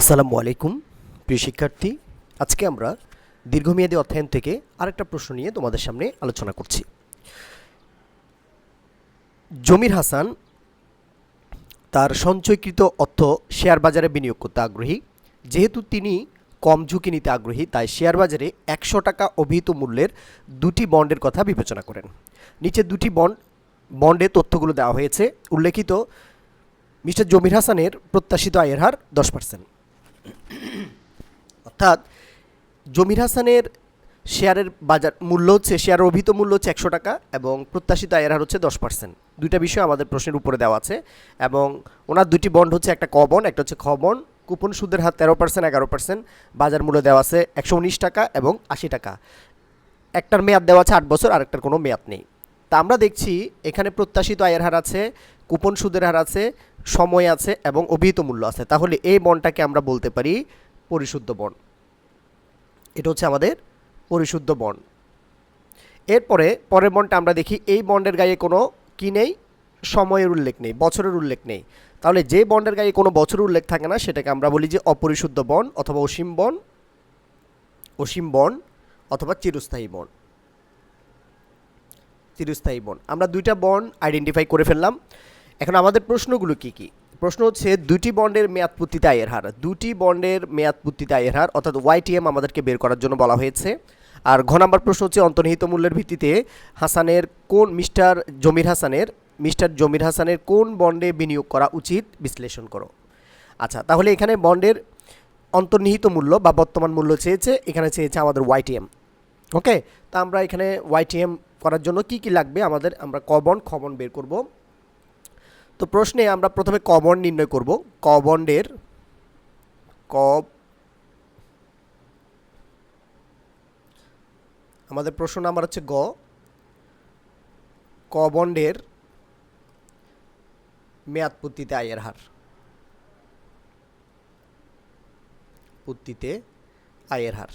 আসসালামু আলাইকুম, প্রিয় শিক্ষার্থী। আজকে আমরা দীর্ঘমেয়াদী অধ্যয়ন থেকে আরেকটা প্রশ্ন নিয়ে তোমাদের সামনে আলোচনা করছি। জমির হাসান তার সঞ্চয়কৃত অর্থ শেয়ার বাজারে বিনিয়োগ করতে আগ্রহী। যেহেতু তিনি কম ঝুঁকি নিতে আগ্রহী, তাই শেয়ার বাজারে একশো টাকা অভিহিত মূল্যের দুটি বন্ডের কথা বিবেচনা করেন। নিচে দুটি বন্ড বন্ডে তথ্যগুলো দেওয়া হয়েছে। উল্লেখিত মিস্টার জমির হাসানের প্রত্যাশিত আয়ের হার দশ পার্সেন্ট। অর্থাৎ জমির হাসানের শেয়ারের বাজার মূল্য হচ্ছে শেয়ারের অভিহিত মূল্য হচ্ছে একশো টাকা এবং প্রত্যাশিত আয়ের হার হচ্ছে দশ পার্সেন্ট দুইটা বিষয় আমাদের প্রশ্নের উপরে দেওয়া আছে এবং ওনার দুটি বন্ড হচ্ছে একটা ক বন্ড একটা হচ্ছে খ বন্ড কুপন সুদের হার তেরো পার্সেন্ট এগারো পার্সেন্ট বাজার মূল্য দেওয়া আছে একশো উনিশ টাকা এবং আশি টাকা। একটার মেয়াদ দেওয়া আছে আট বছর, আরেকটার কোনো মেয়াদ নেই। তা আমরা দেখছি এখানে প্রত্যাশিত আয়ের হার আছে, কুপন সুদের হার আছে সময় আছে এবং অভিহিত মূল্য আছে। তাহলে এই বন্ডটাকে আমরা বলতে পারি পরিশুদ্ধ বন্ড এটা হচ্ছে আমাদের পরিশুদ্ধ বন্ড এরপরে পরের বন্ডটা আমরা দেখি, এই বন্ডের গায়ে কোনো কি নেই? সময়ের উল্লেখ নেই, বছরের উল্লেখ নেই। তাহলে যে বন্ডের গায়ে কোনো বছরের উল্লেখ থাকে না, সেটাকে আমরা বলি যে অপরিশুদ্ধ বন্ড অথবা অসীম বন্ড অসীম বন্ড অথবা চিরস্থায়ী বন্ড চিরস্থায়ী বন্ড আমরা দুইটা বন্ড আইডেন্টিফাই করে ফেললাম। এখন আমাদের প্রশ্নগুলো কি কি? প্রশ্ন হচ্ছে দুটি বন্ডের মেয়াদপূর্তিতে আয়ের হার। দুটি বন্ডের মেয়াদপূর্তিতে আয়ের হার, অর্থাৎ ওয়াইটিএম আমাদেরকে বের করার জন্য বলা হয়েছে। আর ঘ নাম্বার প্রশ্ন হচ্ছে, অন্তর্নিহিত মূল্যের ভিত্তিতে হাসানের কোন মিস্টার জমির হাসানের, মিস্টার জমির হাসানের কোন বন্ডে বিনিয়োগ করা উচিত? বিশ্লেষণ করো। আচ্ছা তাহলে এখানে বন্ডের অন্তর্নিহিত মূল্য বা বর্তমান মূল্য চেয়েছে, এখানে চেয়েছে আমাদের ওয়াইটিএম ওকে? তা আমরা এখানে ওয়াইটিএম করার জন্য কি কি লাগবে? আমাদের, আমরা ক বন্ড, খ বন্ড বের করব। তো প্রশ্নে আমরা প্রথমে ক বন্ড নির্ণয় করব। ক বন্ডের ক আমাদের প্রশ্ন নাম্বার হচ্ছে গ। ক বন্ডের মেয়াদপূর্তিতে আয়ের হার। পূর্তিতে আয়ের হার।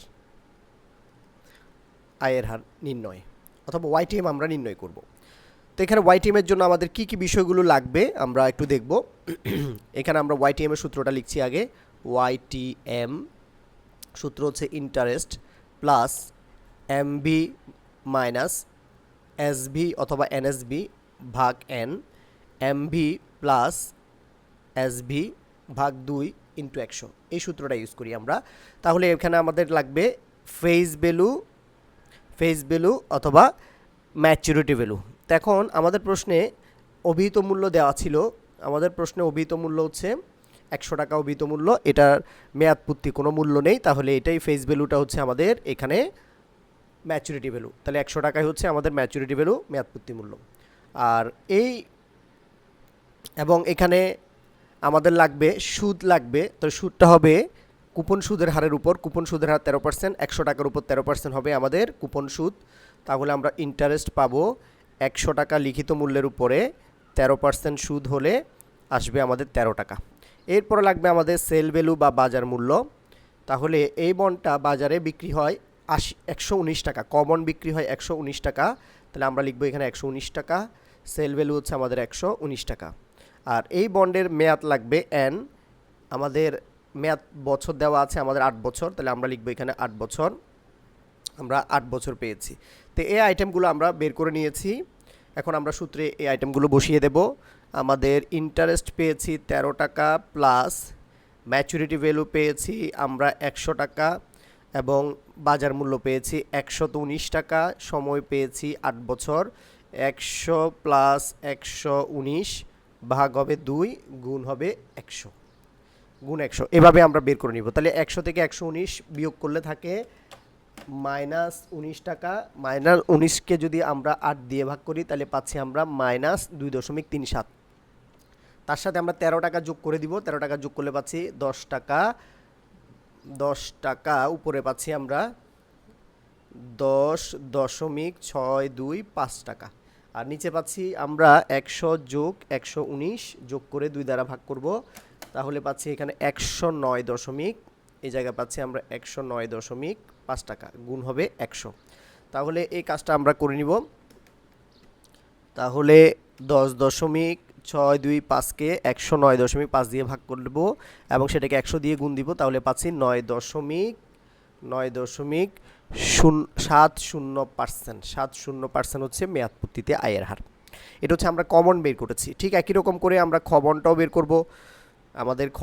আয়ের হার নির্ণয় অথবা ওয়াইটিএম আমরা নির্ণয় করব। এখানে ওয়াইটিএমের জন্য আমাদের কি কি বিষয়গুলো লাগবে আমরা একটু দেখব। এখানে আমরা ওয়াইটিএম এর সূত্রটা লিখছি আগে। ওয়াইটিএম সূত্র হচ্ছে interest plus MB minus SB অথবা এনএসবি ভাগ এন এমভি প্লাস এসভি ভাগ দুই ইন্টু একশো। এই সূত্রটা ইউজ করি আমরা। তাহলে এখানে আমাদের লাগবে ফেস ভ্যালু ফেস ভ্যালু অথবা ম্যাচুরিটি ভ্যালু তো এখন আমাদের প্রশ্নে অভিহিত মূল্য দেওয়া ছিল। আমাদের প্রশ্নে অভিহিত মূল্য হচ্ছে একশো টাকা অভিহিত মূল্য। এটার মেয়াদপূর্তি কোনো মূল্য নেই। তাহলে এটাই ফেস ভ্যালুটা হচ্ছে আমাদের এখানে ম্যাচুরিটি ভ্যালু তাহলে একশো টাকায় হচ্ছে আমাদের ম্যাচুরিটি ভ্যালু মেয়াদপূর্তি মূল্য। আর এই এবং এখানে আমাদের লাগবে সুদ লাগবে। তো সুদটা হবে কুপন সুদের হারের উপর। কুপন সুদের হার তেরো পার্সেন্ট একশো টাকার উপর তেরো পার্সেন্ট হবে আমাদের কুপন সুদ। তাহলে আমরা ইন্টারেস্ট পাবো একশো টাকা লিখিত মূল্যের উপরে তেরো পার্সেন্ট সুদ হলে আসবে আমাদের তেরো টাকা। এরপরে লাগবে আমাদের সেল ভ্যালু বা বাজার মূল্য। তাহলে এই বন্ডটা বাজারে বিক্রি হয় আশি, একশো উনিশ টাকা। কমন বিক্রি হয় একশো উনিশ টাকা। তাহলে আমরা লিখব এখানে একশো উনিশ টাকা। সেল ভ্যালু হচ্ছে আমাদের একশো উনিশ টাকা। আর এই বন্ডের মেয়াদ লাগবে এন আমাদের মেয়াদ বছর দেওয়া আছে আমাদের আট বছর। তাহলে আমরা লিখব এখানে আট বছর। আমরা আট বছর পেয়েছি। তো এই আইটেমগুলো আমরা বের করে নিয়েছি। এখন আমরা সূত্রে এই আইটেমগুলো বসিয়ে দেব। আমাদের ইন্টারেস্ট পেয়েছি তেরো টাকা প্লাস ম্যাচুরিটি ভ্যালু পেয়েছি আমরা একশো টাকা এবং বাজার মূল্য পেয়েছি উনিশ টাকা। সময় পেয়েছি আট বছর। একশো প্লাস একশো উনিশ ভাগ হবে দুই গুণ হবে একশো। গুণ একশো। এভাবে আমরা বের করে নিব। তাহলে একশো থেকে একশো উনিশ বিয়োগ করলে থাকে মাইনাস উনিশ টাকা, মাইনাস উনিশকে যদি আমরা আট দিয়ে ভাগ করি, তাহলে পাচ্ছি আমরা মাইনাস দুই দশমিক তিন সাত। তার সাথে আমরা তেরো টাকা যোগ করে দিব, তেরো টাকা যোগ করলে পাচ্ছি দশ টাকা দশ টাকা উপরে পাচ্ছি আমরা দশ দশমিক ছয় দুই পাঁচ টাকা। আর নিচে পাচ্ছি আমরা একশো যোগ একশো উনিশ যোগ করে দুই দ্বারা ভাগ করব, তাহলে পাচ্ছি এখানে একশো নয় দশমিক এই জায়গায় পাচ্ছি আমরা একশো নয় দশমিক পাঁচ টাকা, গুণ হবে একশো। তাহলে এই কাজটা আমরা করে নিব। তাহলে দশ দশমিক ছয় দুই পাঁচকে একশো নয় দশমিক পাঁচ দিয়ে ভাগ করব এবং সেটাকে একশো দিয়ে গুণ দিব, তাহলে পাচ্ছি নয় দশমিক নয় দশমিক শূন্য সাত শূন্য পার্সেন্ট। সাত শূন্য পার্সেন্ট হচ্ছে মেয়াদপূর্তিতে আয়ের হার। এটা হচ্ছে আমরা কমন বের করেছি। ঠিক একই রকম করে আমরা খ বন্ডটাও বের করব। আমাদের খ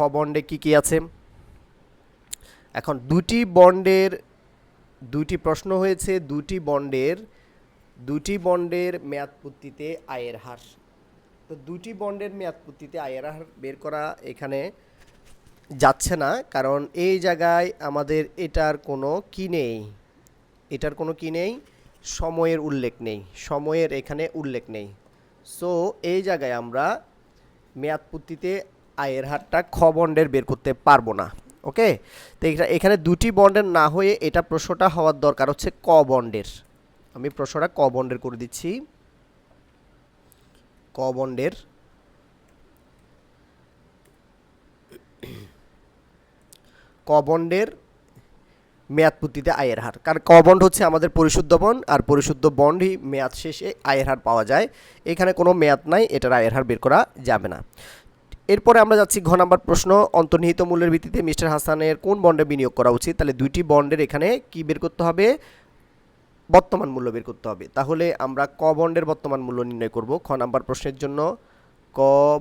কী কী আছে? এখন দুটি বন্ডের, দুটি প্রশ্ন হয়েছে, দুটি বন্ডের দুটি বন্ডের মেয়াদপূর্তিতে আয়ের হার। তো দুটি বন্ডের মেয়াদপূর্তিতে আয়ের হার বের করা এখানে যাচ্ছে না, কারণ এই জায়গায় আমাদের এটার কোনো কি নেই, এটার কোনো কি নেই? সময়ের উল্লেখ নেই, সময়ের এখানে উল্লেখ নেই। সো এই জায়গায় আমরা মেয়াদপূর্তিতে আয়ের হারটা খ বন্ডের বের করতে পারব না। ওকে? তো এটা- এখানে দুটি বন্ডের না হয়ে এটা প্রশ্নটা হওয়ার দরকার হচ্ছে ক বন্ডের। আমি প্রশ্নটা ক বন্ডের করে দিচ্ছি। ক বন্ডের ক বন্ডের মেয়াদপূর্তিতে আয়ের হার। কারণ ক বন্ড হচ্ছে আমাদের পরিশুদ্ধ বন্ড, আর পরিশুদ্ধ বন্ডই মেয়াদ শেষে আয়ের হার পাওয়া যায়। এখানে কোনো মেয়াদ নাই, এটার আয়ের হার বের করা যাবে না। এরপরে আমরা যাচ্ছি ঘ নাম্বার প্রশ্ন, অন্তর্নিহিত মূল্যের ভিত্তিতে মিস্টার হাসানের কোন বন্ডে বিনিয়োগ করা উচিত? তাহলে দুইটি বন্ডের এখানে কি বের করতে হবে? বর্তমান মূল্য বের করতে হবে। তাহলে আমরা ক বন্ডের বর্তমান মূল্য নির্ণয় করব খ নাম্বার প্রশ্নের জন্য। ক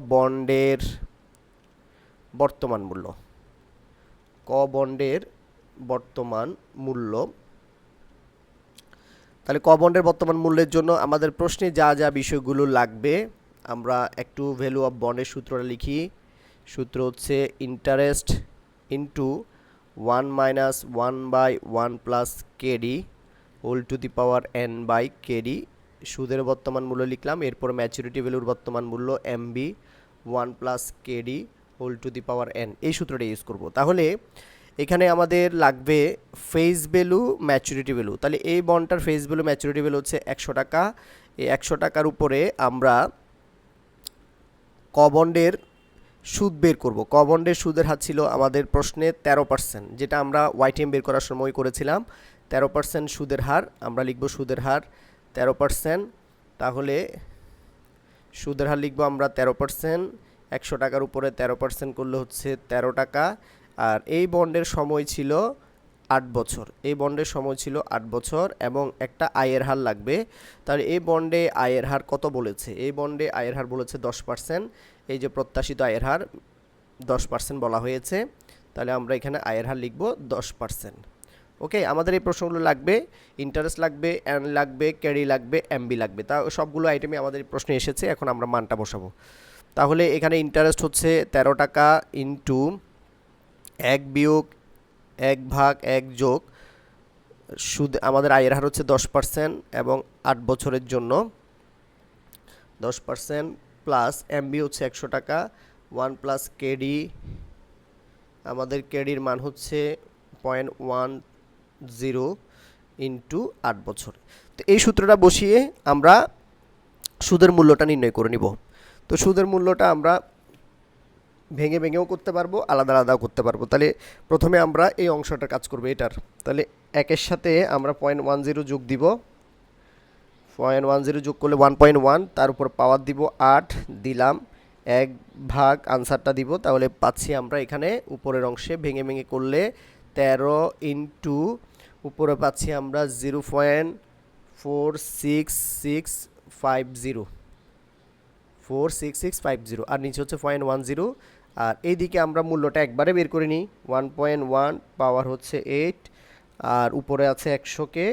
বন্ডের বর্তমান মূল্য। ক বন্ডের বর্তমান মূল্য। তাহলে ক বন্ডের বর্তমান মূল্যের জন্য আমাদের প্রশ্নে যা যা বিষয়গুলো লাগবে আমরা একটু ভ্যালু অফ বন্ডের সূত্রটা লিখি। সূত্র হচ্ছে interest into one minus one by one plus KD whole to the power N by KD সুদের বর্তমান মূল্য লিখলাম, এরপর ম্যাচুরিটি ভ্যালুর বর্তমান মূল্য MB one plus KD whole to the power N এই সূত্রটা ইউজ করব। তাহলে এখানে আমাদের লাগবে ফেস ভ্যালু ম্যাচুরিটি ভ্যালু তাহলে এই বন্ডটার ফেস ভ্যালু ম্যাচুরিটি ভ্যালু হচ্ছে একশো টাকা। এই একশো টাকার উপরে আমরা ক বন্ডের সুদ বের করব। কবন্ডের সুদের হার ছিল আমাদের প্রশ্নে তেরো পার্সেন্ট যেটা আমরা ওয়াইটিএম বের করার সময় করেছিলাম। তেরো পার্সেন্ট সুদের হার, আমরা লিখব সুদের হার তেরো পার্সেন্ট তাহলে সুদের হার লিখব আমরা তেরো পার্সেন্ট একশো টাকার উপরে তেরো পার্সেন্ট করলে হচ্ছে তেরো টাকা। আর এই বন্ডের সময় ছিল আট বছর। এই বন্ডের সময় ছিল আট বছর এবং একটা আয়ের হার লাগবে। তাহলে এই বন্ডে আয়ের হার কত বলেছে? এই বন্ডে আয়ের হার বলেছে দশ পার্সেন্ট। এই যে প্রত্যাশিত আয়ের হার দশ পার্সেন্ট বলা হয়েছে। তাহলে আমরা এখানে আয়ের হার লিখব দশ পার্সেন্ট। ওকে, আমাদের এই প্রশ্নগুলো লাগবে। ইন্টারেস্ট লাগবে অ্যান লাগবে, ক্যারি লাগবে, এমবি লাগবে। তা সবগুলো আইটেমে আমাদের এই প্রশ্নে এসেছে। এখন আমরা মানটা বসাবো। তাহলে এখানে ইন্টারেস্ট হচ্ছে তেরো টাকা ইন্টু এক বিয়োগ এক ভাগ, এক যোগ, সুদ আমাদের আয়ের হার হচ্ছে দশ পার্সেন্ট এবং আট বছরের জন্য দশ পার্সেন্ট প্লাস এমবি হচ্ছে একশো টাকা ওয়ান প্লাস কেডি আমাদের কেডির মান হচ্ছে পয়েন্ট ওয়ান জিরো ইন্টু আট বছর। তো এই সূত্রটা বসিয়ে আমরা সুদের মূল্যটা নির্ণয় করে নিব। তো সুদের মূল্যটা আমরা ভেঙে ভেঙেও করতে পারব, আলাদা আলাদাও করতে পারব। তাহলে প্রথমে আমরা এই অংশটা কাজ করব, এটার। তাহলে একের সাথে আমরা পয়েন্ট ওয়ান জিরো যোগ দিব। পয়েন্ট ওয়ান জিরো যোগ করলে ওয়ান পয়েন্ট ওয়ান তার উপর পাওয়ার দিব আট, দিলাম এক ভাগ আনসারটা দিব। তাহলে পাচ্ছি আমরা এখানে উপরের অংশে ভেঙে ভেঙে করলে তেরো ইন্টু উপরে পাচ্ছি আমরা zero point four six six five zero four six six five zero আর নিচে হচ্ছে পয়েন্ট ওয়ান জিরো আর এইদিকে আমরা মূল্যটা একবারে বের করে নিই। ওয়ান পয়েন্ট ওয়ান পাওয়ার হচ্ছে এইট আর উপরে আছে একশোকে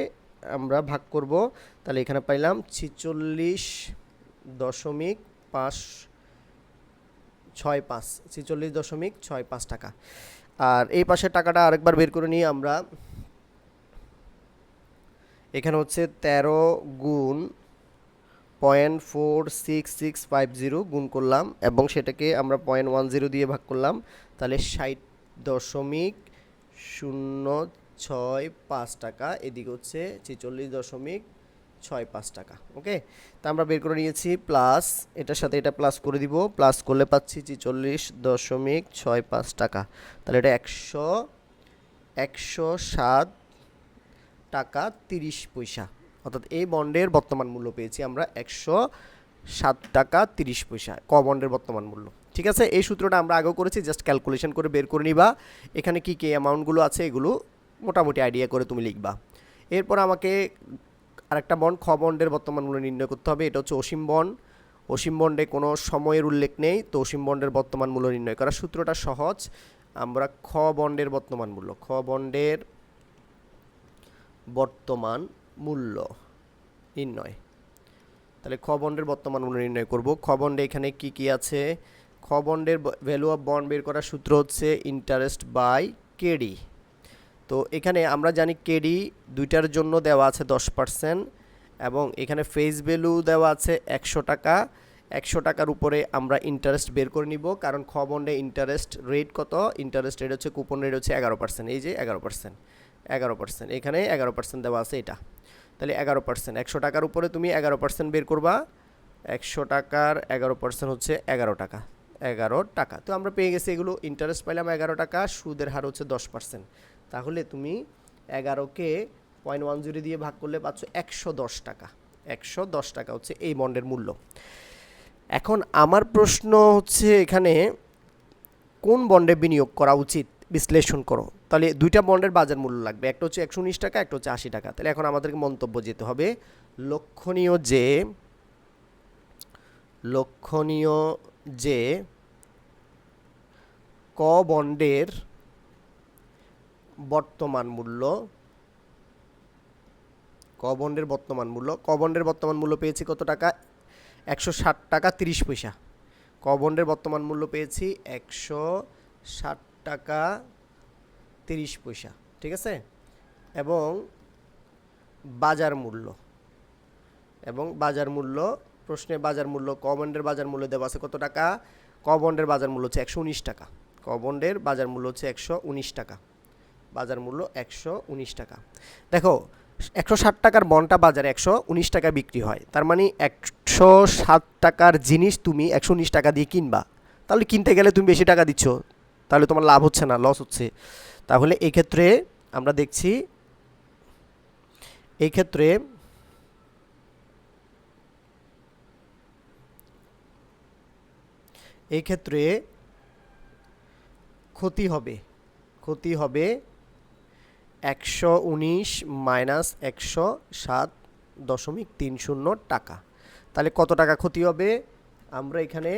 আমরা ভাগ করব। তাহলে এখানে পাইলাম ছিচল্লিশ দশমিক পাঁচ ছয় পাঁচ, ছিচল্লিশ দশমিক ছয় পাঁচ টাকা। আর এই পাশের টাকাটা আরেকবার বের করে নিই আমরা। এখানে হচ্ছে তেরো গুণ point four six six five zero গুণ করলাম এবং সেটাকে আমরা পয়েন্ট ওয়ান জিরো দিয়ে ভাগ করলাম, তাহলে ষাট দশমিক শূন্য ছয় পাঁচ টাকা, এদিকে হচ্ছে ছেচল্লিশ দশমিক ছয় পাঁচ টাকা, ওকে? তা আমরা বের করে নিয়েছি, প্লাস এটার সাথে এটা প্লাস করে দিব, প্লাস করলে পাচ্ছি ছেচল্লিশ দশমিক ছয় পাঁচ টাকা, তাহলে এটা একশো একশো সাত টাকা তিরিশ পয়সা। অর্থাৎ এই বন্ডের বর্তমান মূল্য পেয়েছি আমরা একশো সাত টাকা তিরিশ পয়সা ক বন্ডের বর্তমান মূল্য। ঠিক আছে? এই সূত্রটা আমরা আগেও করেছি, জাস্ট ক্যালকুলেশন করে বের করে নিবা। এখানে কি কী অ্যামাউন্টগুলো আছে এগুলো মোটামুটি আইডিয়া করে তুমি লিখবা। এরপর আমাকে আরেকটা বন্ড, খ বন্ডের বর্তমান মূল্য নির্ণয় করতে হবে। এটা হচ্ছে অসীম বন্ড। অসীম বন্ডে কোনো সময়ের উল্লেখ নেই, তো অসীম বন্ডের বর্তমান মূল্য নির্ণয় করার সূত্রটা সহজ। আমরা খ বন্ডের বর্তমান মূল্য, খ বন্ডের বর্তমান মূল্য নির্ণয়। তাহলে খ বন্ডের বর্তমান মূল্য নির্ণয় করব। খ বন্ডে এখানে কি কি আছে? খ বন্ডের ভ্যালু অফ বন্ড বের করার সূত্র হচ্ছে ইন্টারেস্ট বাই কেডি তো এখানে আমরা জানি কেডি দুইটার জন্য দেওয়া আছে দশ পার্সেন্ট এবং এখানে ফেস ভ্যালু দেওয়া আছে একশো টাকা। একশো টাকার উপরে আমরা ইন্টারেস্ট বের করে নিব কারণ খ বন্ডে ইন্টারেস্ট রেট কত? ইন্টারেস্ট রেট হচ্ছে কুপন রেট হচ্ছে এগারো পার্সেন্ট এই যে এগারো পার্সেন্ট এগারো পার্সেন্ট এখানে এগারো পার্সেন্ট দেওয়া আছে এটা। তাহলে এগারো পার্সেন্ট একশো টাকার উপরে তুমি এগারো পার্সেন্ট বের করবা। একশো টাকার এগারো পার্সেন্ট হচ্ছে এগারো টাকা এগারো টাকা। তো আমরা পেয়ে গেছি এগুলো। ইন্টারেস্ট পাইলাম এগারো টাকা, সুদের হার হচ্ছে দশ পার্সেন্ট তাহলে তুমি এগারোকে পয়েন্ট ওয়ান জিরো দিয়ে ভাগ করলে পাচ্ছ একশো দশ টাকা। একশো দশ টাকা হচ্ছে এই বন্ডের মূল্য। এখন আমার প্রশ্ন হচ্ছে এখানে কোন বন্ডে বিনিয়োগ করা উচিত? বিশ্লেষণ করো। তাহলে দুইটা বন্ডের বাজার মূল্য লাগবে। একটা হচ্ছে একশো উনিশ টাকা, একটা হচ্ছে আশি টাকা। তাহলে এখন আমাদেরকে মন্তব্য যেতে হবে। লক্ষণীয় যে লক্ষণীয় যে ক বন্ডের বর্তমান মূল্য, ক বন্ডের বর্তমান মূল্য, ক বন্ডের বর্তমান মূল্য পেয়েছি কত টাকা? একশো ষাট টাকা তিরিশ পয়সা। ক বন্ডের বর্তমান মূল্য পেয়েছি একশো ষাট টাকা তিরিশ পয়সা, ঠিক আছে? এবং বাজার মূল্য, এবং বাজার মূল্য, প্রশ্নে বাজার মূল্য ক বন্ডের বাজার মূল্য দেওয়া আছে কত টাকা? ক বন্ডের বাজার মূল্য হচ্ছে একশো উনিশ টাকা। ক বন্ডের বাজার মূল্য হচ্ছে একশো উনিশ টাকা। বাজার মূল্য একশো উনিশ টাকা। দেখো, একশো ষাট টাকার বনটা বাজারে একশো উনিশ টাকা বিক্রি হয়। তার মানে একশো ষাট টাকার জিনিস তুমি একশো উনিশ টাকা দিয়ে কিনবা। তাহলে কিনতে গেলে তুমি বেশি টাকা দিচ্ছ। তাহলে তোমার লাভ হচ্ছে না লস হচ্ছে। তাহলে এই ক্ষেত্রে আমরা দেখছি এই ক্ষেত্রে এই ক্ষেত্রে ক্ষতি হবে ক্ষতি হবে একশো উনিশ মাইনাস একশো সাত দশমিক তিন শূন্য টাকা। তাহলে কত টাকা ক্ষতি হবে? আমরা এখানে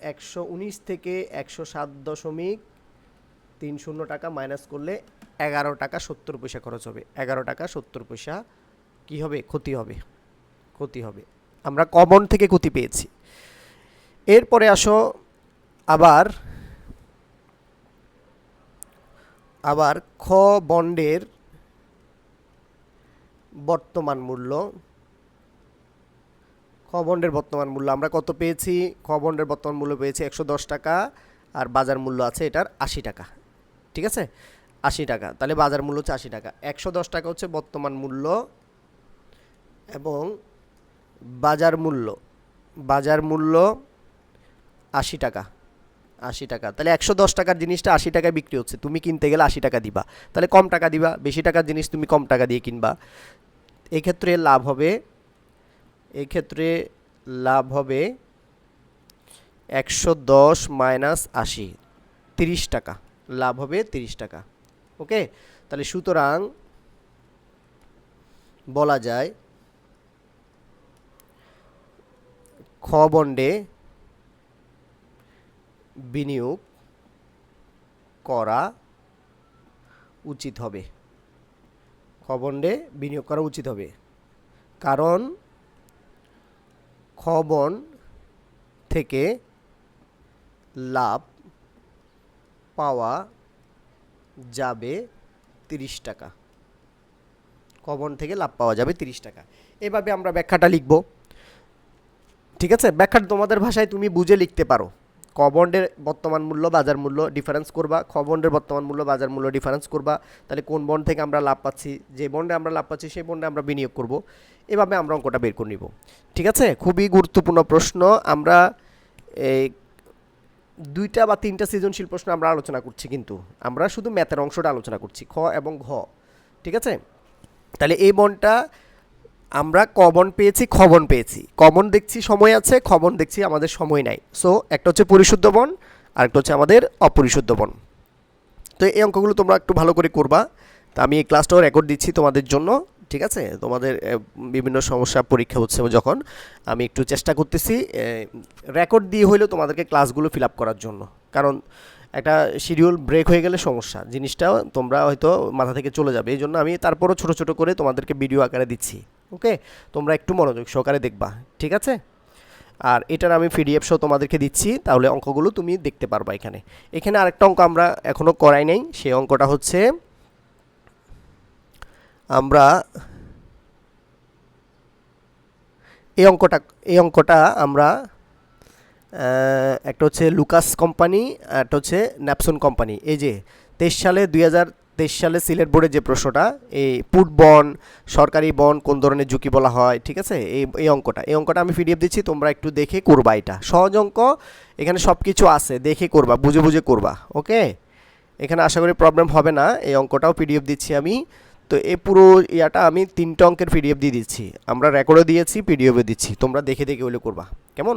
একশো উনিশ থেকে একশো সাত দশমিক তিন শূন্য টাকা মাইনাস করলে এগারো টাকা সত্তর পয়সা খরচ হবে। এগারো টাকা সত্তর পয়সা কি হবে? ক্ষতি হবে। ক্ষতি হবে। আমরা কমন থেকে ক্ষতি পেয়েছি। এরপরে আসো আবার আবার খ বন্ডের বর্তমান মূল্য। খ বন্ডের বর্তমান মূল্য। আমরা কত পেয়েছি? খ বন্ডের বর্তমান মূল্য পেয়েছি একশো দশ টাকা আর বাজার মূল্য আছে এটার আশি টাকা। ঠিক আছে? আশি টাকা। তাহলে বাজার মূল্য হচ্ছে আশি টাকা। একশো দশ টাকা হচ্ছে বর্তমান মূল্য এবং বাজার মূল্য। বাজার মূল্য আশি টাকা। আশি টাকা। তাহলে একশো দশ টাকার জিনিসটা আশি টাকায় বিক্রি হচ্ছে। তুমি কিনতে গেলে আশি টাকা দিবা। তাহলে কম টাকা দিবা। বেশি টাকার জিনিস তুমি কম টাকা দিয়ে কিনবা। এক্ষেত্রে লাভ হবে এক্ষেত্রে লাভ হবে একশো দশ মাইনাস আশি, তিরিশ টাকা। লাভ হবে তিরিশ টাকা। ওকে? তাহলে সুতরাং বলা যায় খ বন্ডে বিনিয়োগ করা উচিত হবে। খ বন্ডে বিনিয়োগ করা উচিত হবে। কারণ খ থেকে লাভ পাওয়া যাবে তিরিশ টাকা। কবন থেকে লাভ পাওয়া যাবে তিরিশ টাকা। এভাবে আমরা ব্যাখ্যাটা লিখব। ঠিক আছে? ব্যাখ্যাটা তোমাদের ভাষায় তুমি বুঝে লিখতে পারো। ক বন্ডের বর্তমান মূল্য, বাজার মূল্য ডিফারেন্স করবা। খ বন্ডের বর্তমান মূল্য, বাজার মূল্য ডিফারেন্স করবা। তাহলে কোন বন্ড থেকে আমরা লাভ পাচ্ছি? যে বন্ডে আমরা লাভ পাচ্ছি, সেই বন্ডে আমরা বিনিয়োগ করব। এভাবে আমরা অঙ্কটা বের করে নিব। ঠিক আছে? খুবই গুরুত্বপূর্ণ প্রশ্ন। আমরা এই দুইটা বা তিনটা সৃজনশীল প্রশ্ন আমরা আলোচনা করছি কিন্তু। আমরা শুধু ম্যাথের অংশটা আলোচনা করছি, খ এবং ঘ। ঠিক আছে? তাহলে এই বন্ডটা আমরা কমন পেয়েছি খবন পেয়েছি। কমন দেখছি সময় আছে খবন দেখছি আমাদের সময় নাই। সো একটা হচ্ছে পরিশুদ্ধ বন আর একটা হচ্ছে আমাদের অপরিশুদ্ধ বন। তো এই অঙ্কগুলো তোমরা একটু ভালো করে করবা। তা আমি এই ক্লাসটাও রেকর্ড দিচ্ছি তোমাদের জন্য, ঠিক আছে? তোমাদের বিভিন্ন সমস্যা পরীক্ষা হচ্ছে যখন। আমি একটু চেষ্টা করতেছি রেকর্ড দিয়ে হইলেও তোমাদেরকে ক্লাসগুলো ফিল আপ করার জন্য। কারণ একটা শিডিউল ব্রেক হয়ে গেলে সমস্যা। জিনিসটা তোমরা হয়তো মাথা থেকে চলে যাবে। এই জন্য আমি তারপরও ছোট ছোট করে তোমাদেরকে ভিডিও আকারে দিচ্ছি। ওকে তোমরা একটু মনোযোগ সহকারে দেখবা। ঠিক আছে? আর এটার আমি পিডিএফ সহ তোমাদেরকে দিচ্ছি। তাহলে অঙ্কগুলো তুমি দেখতে পারবা এখানে। এখানে আরেকটা অঙ্ক আমরা এখনও করাই নাই। সেই অঙ্কটা হচ্ছে আমরা এই অঙ্কটা এই অঙ্কটা আমরা একটা হচ্ছে লুকাস কোম্পানি, একটা হচ্ছে ন্যাপসন কোম্পানি। এই যে তেইশ সালে, দুই হাজার তেইশ সালে সিলেট বোর্ডের যে প্রশ্নটা, এই পুট বন, সরকারি বন কোন ধরনের ঝুঁকি বলা হয়, ঠিক আছে? এই এই অঙ্কটা। এই অঙ্কটা আমি পিডিএফ দিচ্ছি, তোমরা একটু দেখে করবা এটা। সহজ অঙ্ক, এখানে সব কিছু আছে, দেখে করবা, বুঝে বুঝে করবা, ওকে? এখানে আশা করি প্রবলেম হবে না, এই অঙ্কটাও পিডিএফ দিচ্ছি আমি। তো এই পুরো ইয়াটা আমি তিনটা অঙ্কের পিডিএফ দিয়ে দিচ্ছি। আমরা রেকর্ডও দিয়েছি পিডিএফও দিচ্ছি। তোমরা দেখে দেখে হলে করবা। কেমন?